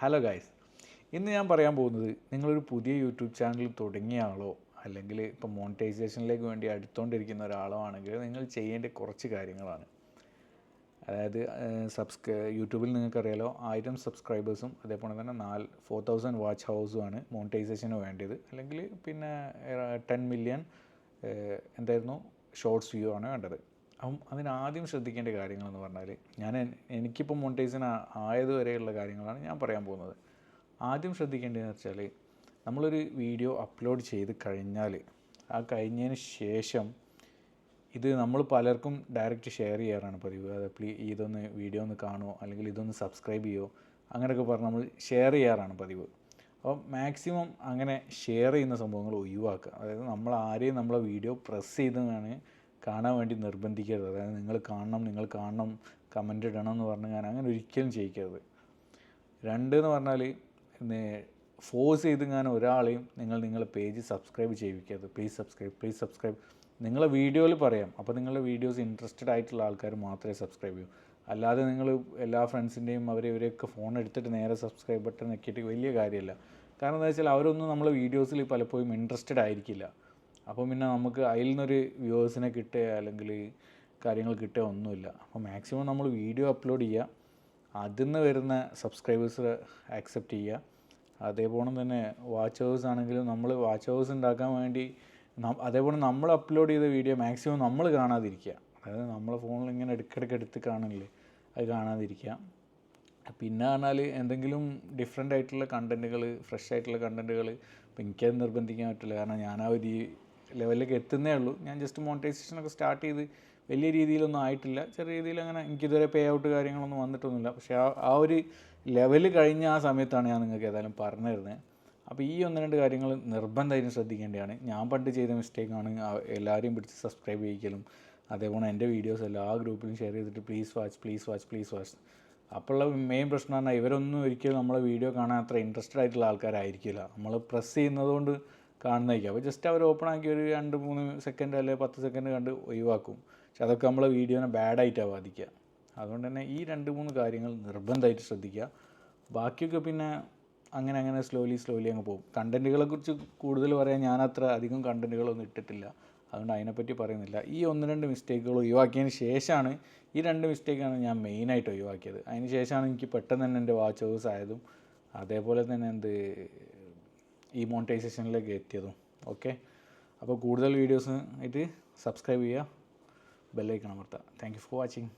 Hello guys ഇന്ന് ഞാൻ പറയാൻ പോകുന്നത് നിങ്ങളൊരു പുതിയ യൂട്യൂബ് ചാനൽ തുടങ്ങിയ ആളോ അല്ലെങ്കിൽ ഇപ്പോൾ മോണിറ്റൈസേഷനിലേക്ക് വേണ്ടി അടുത്തുകൊണ്ടിരിക്കുന്ന ഒരാളോ ആണെങ്കിൽ നിങ്ങൾ ചെയ്യേണ്ട കുറച്ച് കാര്യങ്ങളാണ്. അതായത് സബ്സ്ക്രൈ യൂട്യൂബിൽ നിങ്ങൾക്കറിയാലോ ആയിരം സബ്സ്ക്രൈബേഴ്സും അതേപോലെ തന്നെ നാല് ഫോർ തൗസൻഡ് വാച്ച് ഹൗസുമാണ് മോണിറ്റൈസേഷന് വേണ്ടത്. അല്ലെങ്കിൽ പിന്നെ ടെൻ മില്യൺ എന്തായിരുന്നു ഷോർട്സ് വ്യൂ ആണ് വേണ്ടത്. അതിനാദ്യം ശ്രദ്ധിക്കേണ്ട കാര്യങ്ങളെന്ന് പറഞ്ഞാൽ ഞാൻ എനിക്കിപ്പോൾ മോണിറ്റൈസേഷൻ ആയതുവരെയുള്ള കാര്യങ്ങളാണ് ഞാൻ പറയാൻ പോകുന്നത്. ആദ്യം ശ്രദ്ധിക്കേണ്ടതെന്ന് വെച്ചാൽ നമ്മളൊരു വീഡിയോ അപ്ലോഡ് ചെയ്ത് കഴിഞ്ഞാൽ ആ കഴിഞ്ഞതിന് ശേഷം ഇത് നമ്മൾ പലർക്കും ഡയറക്റ്റ് ഷെയർ ചെയ്യാറാണ് പതിവ്. അത് പ്ലീ ഇതൊന്ന് വീഡിയോ ഒന്ന് കാണുമോ അല്ലെങ്കിൽ ഇതൊന്ന് സബ്സ്ക്രൈബ് ചെയ്യുമോ അങ്ങനെയൊക്കെ പറഞ്ഞ് നമ്മൾ ഷെയർ ചെയ്യാറാണ് പതിവ്. അപ്പോൾ മാക്സിമം അങ്ങനെ ഷെയർ ചെയ്യുന്ന സംഭവങ്ങൾ ഒഴിവാക്കുക. അതായത് നമ്മൾ ആരെയും നമ്മളെ വീഡിയോ പ്രസ് ചെയ്താണ് കാണാൻ വേണ്ടി നിർബന്ധിക്കരുത്. അതായത് നിങ്ങൾ കാണണം നിങ്ങൾ കാണണം കമന്റ് ഇടണം എന്ന് പറഞ്ഞ് ഞാൻ അങ്ങനെ ഒരിക്കലും ചെയ്യിക്കരുത്. രണ്ട് എന്ന് പറഞ്ഞാൽ ഫോഴ്സ് ചെയ്ത് ഞാൻ ഒരാളെയും നിങ്ങൾ നിങ്ങളുടെ പേജ് സബ്സ്ക്രൈബ് ചെയ്യിക്കരുത് പ്ലീസ് സബ്സ്ക്രൈബ് പ്ലീസ് സബ്സ്ക്രൈബ് നിങ്ങളെ വീഡിയോയിൽ പറയാം. അപ്പോൾ നിങ്ങളുടെ വീഡിയോസ് ഇൻട്രസ്റ്റഡ് ആയിട്ടുള്ള ആൾക്കാർ മാത്രമേ സബ്സ്ക്രൈബ് ചെയ്യൂ. അല്ലാതെ നിങ്ങൾ എല്ലാ ഫ്രണ്ട്സിന്റെയും അവരെ ഇവരെയൊക്കെ ഫോൺ എടുത്തിട്ട് നേരെ സബ്സ്ക്രൈബ് ബട്ടൺ നെക്കിയിട്ട് വലിയ കാര്യമല്ല. കാരണം എന്താ വെച്ചാൽ അവരൊന്നും നമ്മളെ വീഡിയോസിൽ പലപ്പോഴും ഇൻട്രസ്റ്റഡ് ആയിരിക്കില്ല. അപ്പോൾ പിന്നെ നമുക്ക് അതിൽ നിന്നൊരു വ്യൂവേഴ്സിനെ കിട്ടുക അല്ലെങ്കിൽ കാര്യങ്ങൾ കിട്ടുക ഒന്നുമില്ല. അപ്പോൾ മാക്സിമം നമ്മൾ വീഡിയോ അപ്ലോഡ് ചെയ്യുക. അതിൽ നിന്ന് വരുന്ന സബ്സ്ക്രൈബേഴ്സ് ആക്സെപ്റ്റ് ചെയ്യുക. അതേപോലെ തന്നെ വാച്ച് ഹവേഴ്സ് ആണെങ്കിലും നമ്മൾ വാച്ച് ഹവേഴ്സ് ഉണ്ടാക്കാൻ വേണ്ടി അതേപോലെ നമ്മൾ അപ്ലോഡ് ചെയ്ത വീഡിയോ മാക്സിമം നമ്മൾ കാണാതിരിക്കുക. അതായത് നമ്മളെ ഫോണിൽ ഇങ്ങനെ ഇടയ്ക്കിടയ്ക്ക് എടുത്ത് കാണില്ലേ അത് കാണാതിരിക്കുക. പിന്നെ പറഞ്ഞാൽ എന്തെങ്കിലും ഡിഫറെന്റ് ആയിട്ടുള്ള കണ്ടന്റുകൾ ഫ്രഷ് ആയിട്ടുള്ള കണ്ടന്റുകൾ ഇപ്പം എനിക്കത് നിർബന്ധിക്കാൻ പറ്റില്ല. കാരണം ഞാൻ ഒരു ലെവലിലേക്ക് എത്തുന്നേ ഉള്ളൂ. ഞാൻ ജസ്റ്റ് മോണിറ്റൈസേഷനൊക്കെ സ്റ്റാർട്ട് ചെയ്ത് വലിയ രീതിയിലൊന്നും ആയിട്ടില്ല. ചെറിയ രീതിയിൽ അങ്ങനെ എനിക്കിതുവരെ പേ ഔട്ട് കാര്യങ്ങളൊന്നും വന്നിട്ടൊന്നുമില്ല. പക്ഷേ ആ ആ ഒരു ലെവൽ കഴിഞ്ഞ ആ സമയത്താണ് ഞാൻ നിങ്ങൾക്ക് ഏതായാലും പറഞ്ഞു തരുന്നത് അപ്പോൾ ഈ ഒന്ന് രണ്ട് കാര്യങ്ങൾ നിർബന്ധമായിട്ടും ശ്രദ്ധിക്കേണ്ടതാണ്. ഞാൻ പണ്ട് ചെയ്ത മിസ്റ്റേക്കാണ് എല്ലാവരെയും പിടിച്ച് സബ്സ്ക്രൈബ് ചെയ്യിക്കലും. അതേപോലെ എന്റെ വീഡിയോസ് എല്ലാം ആ ഗ്രൂപ്പിലും ഷെയർ ചെയ്തിട്ട് please watch please watch please watch അപ്പോഴുള്ള main പ്രശ്നം പറഞ്ഞാൽ ഇവരൊന്നും ഒരിക്കലും നമ്മളെ വീഡിയോ കാണാൻ അത്ര ഇൻട്രസ്റ്റഡ് ആയിട്ടുള്ള ആൾക്കാരായിരിക്കില്ല. നമ്മൾ പ്രസ് ചെയ്യുന്നതുകൊണ്ട് കാണുന്നതായിരിക്കും. അപ്പോൾ ജസ്റ്റ് അവർ ഓപ്പൺ ആക്കി ഒരു രണ്ട് മൂന്ന് സെക്കൻഡ് അല്ലെങ്കിൽ പത്ത് സെക്കൻഡ് കണ്ട് ഒഴിവാക്കും. പക്ഷെ അതൊക്കെ നമ്മളെ വീഡിയോനെ ബാഡായിട്ടാണ് ബാധിക്കുക. അതുകൊണ്ട് തന്നെ ഈ രണ്ട് മൂന്ന് കാര്യങ്ങൾ നിർബന്ധമായിട്ട് ശ്രദ്ധിക്കുക. ബാക്കിയൊക്കെ പിന്നെ അങ്ങനെ അങ്ങനെ സ്ലോലി സ്ലോലി അങ്ങ് പോകും. കണ്ടന്റുകളെ കുറിച്ച് കൂടുതൽ പറയാൻ ഞാൻ അത്ര അധികം കണ്ടന്റുകളൊന്നും ഇട്ടിട്ടില്ല. അതുകൊണ്ട് അതിനെപ്പറ്റി പറയുന്നില്ല. ഈ ഒന്ന് രണ്ട് മിസ്റ്റേക്കുകൾ ഒഴിവാക്കിയതിന് ശേഷമാണ് ഈ രണ്ട് മിസ്റ്റേക്കാണ് ഞാൻ മെയിനായിട്ട് ഒഴിവാക്കിയത്. അതിന് ശേഷമാണ് എനിക്ക് പെട്ടെന്ന് തന്നെ എന്റെ വാച്ച് ഹൗസ് ആയതും അതേപോലെ തന്നെ എന്ത് ഈ മോണിറ്റൈസേഷനിലേക്ക് എത്തിയതും ഓക്കെ അപ്പോൾ കൂടുതൽ വീഡിയോസ് ആയിട്ട് സബ്സ്ക്രൈബ് ചെയ്യുക. ബെല്ലൈക്കണം അമർത്തുക. Thank you for watching